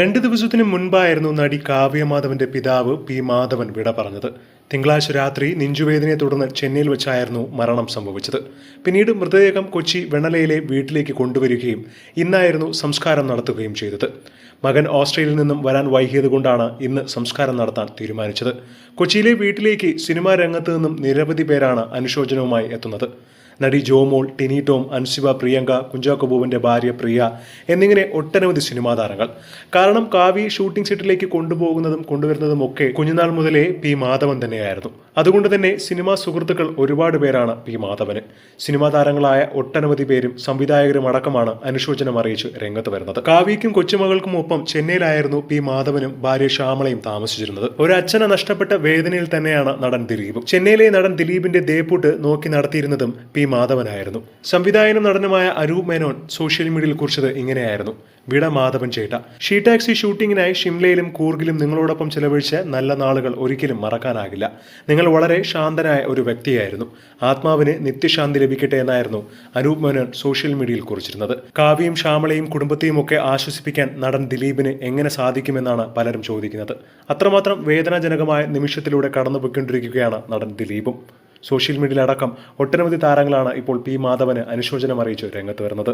രണ്ട് ദിവസത്തിന് മുൻപായിരുന്നു നടി കാവ്യമാധവന്റെ പിതാവ് പി മാധവൻ വിട പറഞ്ഞത്. തിങ്കളാഴ്ച രാത്രി നെഞ്ചുവേദനയെ തുടർന്ന് ചെന്നൈയിൽ വെച്ചായിരുന്നു മരണം സംഭവിച്ചത്. പിന്നീട് മൃതദേഹം കൊച്ചി വെണ്ണലയിലെ വീട്ടിലേക്ക് കൊണ്ടുവരികയും ഇന്നായിരുന്നു സംസ്കാരം നടത്തുകയും ചെയ്തത്. മകൻ ഓസ്ട്രേലിയയിൽ നിന്നും വരാൻ വൈകിയതുകൊണ്ടാണ് ഇന്ന് സംസ്കാരം നടത്താൻ തീരുമാനിച്ചത്. കൊച്ചിയിലെ വീട്ടിലേക്ക് സിനിമാ രംഗത്ത് നിന്നും നിരവധി പേരാണ് അനുശോചനവുമായി എത്തുന്നത്. നടി ജോമോൾ ടിനി ടോം അൻസിബ പ്രിയങ്ക കുഞ്ചാക്കോ ബോബന്റെ ഭാര്യ പ്രിയ എന്നിങ്ങനെ ഒട്ടനവധി സിനിമാ താരങ്ങൾ. കാരണം കാവ്യ ഷൂട്ടിംഗ് സെറ്റിലേക്ക് കൊണ്ടുപോകുന്നതും കൊണ്ടുവരുന്നതും ഒക്കെ കുഞ്ഞുനാൾ മുതലേ പി മാധവൻ തന്നെയായിരുന്നു. അതുകൊണ്ട് തന്നെ സിനിമാ സുഹൃത്തുക്കൾ ഒരുപാട് പേരാണ് പി മാധവന്. സിനിമാ താരങ്ങളായ ഒട്ടനവധി പേരും സംവിധായകരും അടക്കമാണ് അനുശോചനം അറിയിച്ച് രംഗത്ത് വരുന്നത്. കാവ്യയ്ക്കും കൊച്ചുമകൾക്കും ഒപ്പം ചെന്നൈയിലായിരുന്നു പി മാധവനും ഭാര്യ ശ്യാമളയും താമസിച്ചിരുന്നത്. ഒരു അച്ഛനെ നഷ്ടപ്പെട്ട വേദനയിൽ തന്നെയാണ് നടൻ ദിലീപ്. ചെന്നൈയിലെ നടൻ ദിലീപിന്റെ ദേപ്പൂട്ട് നോക്കി നടത്തിയിരുന്നതും പി മാധവനായിരുന്നു. സംവിധായകനും നടനുമായ അരൂപ് മേനോൻ സോഷ്യൽ മീഡിയയിൽ കുറിച്ചത് ഇങ്ങനെയായിരുന്നു. വിട മാധവൻ ചേട്ട ഷീ ടാക്സി ഷൂട്ടിങ്ങിനായി ഷിംലയിലും കൂർഗിലും നിങ്ങളോടൊപ്പം ചെലവഴിച്ച നല്ല നാളുകൾ ഒരിക്കലും മറക്കാനാകില്ല. നിങ്ങൾ വളരെ ശാന്തനായ ഒരു വ്യക്തിയായിരുന്നു. ആത്മാവിന് നിത്യശാന്തി ലഭിക്കട്ടെ എന്നായിരുന്നു അനൂപ് മേനോൻ സോഷ്യൽ മീഡിയയിൽ കുറിച്ചിരുന്നത്. കാവ്യയും ശ്യാമളയും കുടുംബത്തെയും ഒക്കെ ആശ്വസിപ്പിക്കാൻ നടൻ ദിലീപിന് എങ്ങനെ സാധിക്കുമെന്നാണ് പലരും ചോദിക്കുന്നത്. അത്രമാത്രം വേദനാജനകമായ നിമിഷത്തിലൂടെ കടന്നുപോയിക്കൊണ്ടിരിക്കുകയാണ് നടൻ ദിലീപും. സോഷ്യൽ മീഡിയയിലടക്കം ഒട്ടനവധി താരങ്ങളാണ് ഇപ്പോൾ പി മാധവന് അനുശോചനം അറിയിച്ച് രംഗത്ത് വരുന്നത്.